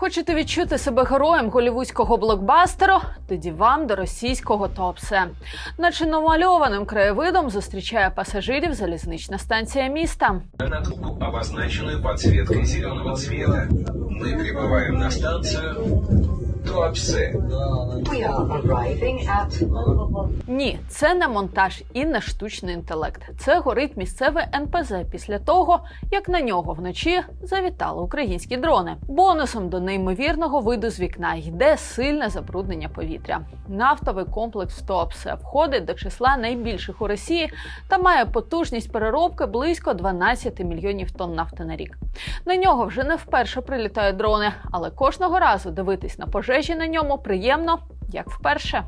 Хочете відчути себе героєм голівудського блокбастеру? Тоді вам до російського топсе. Наче намальованим краєвидом зустрічає пасажирів залізнична станція міста. на трубку, обозначенную подсветкой зеленого цвіта. Ми прибуваємо на станцию Туапсе. We are arriving at Ні, це не монтаж і не штучний інтелект. Це горить місцеве НПЗ після того, як на нього вночі завітали українські дрони. Бонусом до неймовірного виду з вікна йде сильне забруднення повітря. Нафтовий комплекс Туапсе входить до числа найбільших у Росії та має потужність переробки близько 12 мільйонів тонн нафти на рік. На нього вже не вперше прилітають дрони, але кожного разу дивитись на пожежі на ньому приємно, як вперше.